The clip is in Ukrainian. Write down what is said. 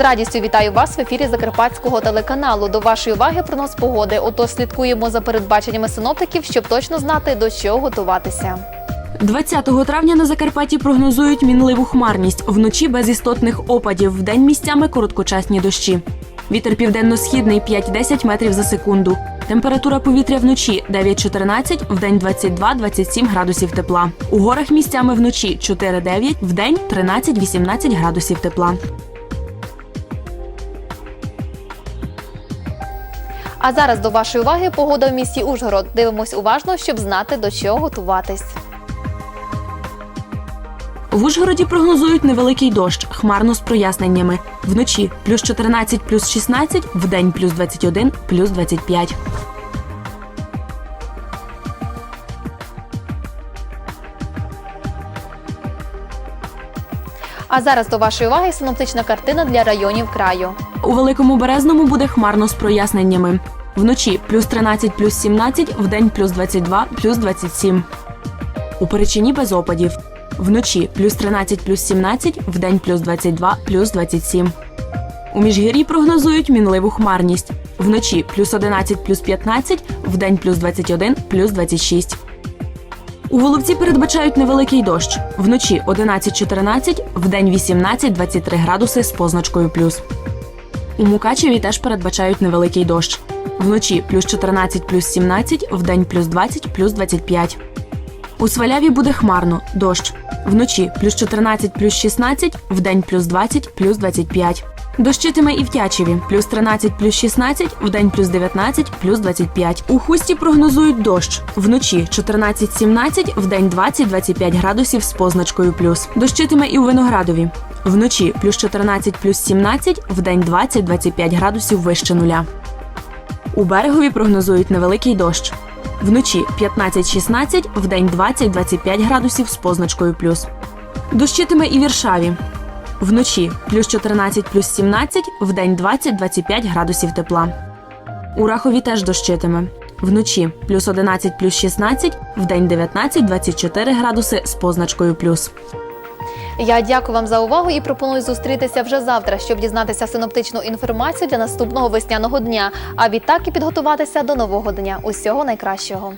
радістю вітаю вас в ефірі Закарпатського телеканалу. До вашої уваги прогноз погоди. Отож слідкуємо за передбаченнями синоптиків, щоб точно знати до чого готуватися. 20 травня на Закарпатті прогнозують мінливу хмарність. Вночі без істотних опадів. Вдень місцями короткочасні дощі. Вітер південно-східний 5-10 метрів за секунду. Температура повітря вночі 9-14, вдень 22-27 градусів тепла. У горах місцями вночі 4-9, вдень 13-18 градусів тепла. А зараз до вашої уваги погода в місті Ужгород. Дивимось уважно, щоб знати до чого готуватись. В Ужгороді прогнозують невеликий дощ, хмарно з проясненнями. Вночі плюс 14, плюс 16, вдень плюс 21, плюс 25. А зараз до вашої уваги синоптична картина для районів краю. У Великому Березному буде хмарно з проясненнями. Вночі плюс 13, плюс 17, вдень плюс 22, плюс 27. У Перечині без опадів. Вночі плюс 13, плюс 17, вдень плюс 22, плюс 27. У Міжгір'ї прогнозують мінливу хмарність. Вночі плюс 11, плюс 15, вдень плюс 21, плюс 26. У Воловці передбачають невеликий дощ. Вночі 11-14, вдень 18-23 градуси з позначкою плюс. У Мукачеві теж передбачають невеликий дощ. Вночі плюс 14, плюс 17, вдень плюс 20, плюс 25. У Сваляві буде хмарно, дощ. Вночі плюс 14, плюс 16, вдень плюс 20, плюс 25. Дощитиме і в Тячеві плюс 13, плюс 16, вдень плюс 19, плюс 25. У Хусті прогнозують дощ. Вночі 14-17, вдень 20-25 градусів з позначкою плюс. Дощитиме і у Виноградові. Вночі плюс 14, плюс 17, вдень 20-25 градусів вище нуля. У берегові прогнозують невеликий дощ. Вночі 15-16, вдень 20-25 градусів з позначкою плюс. Дощитиме і Віршаві. Вночі плюс 14 плюс 17, вдень 20-25 градусів тепла. У Рахові теж дощитиме. Вночі плюс 11 плюс 16, вдень 19-24 градуси з позначкою плюс. Я дякую вам за увагу і пропоную зустрітися вже завтра, щоб дізнатися синоптичну інформацію для наступного весняного дня. А відтак і підготуватися до нового дня. Усього найкращого.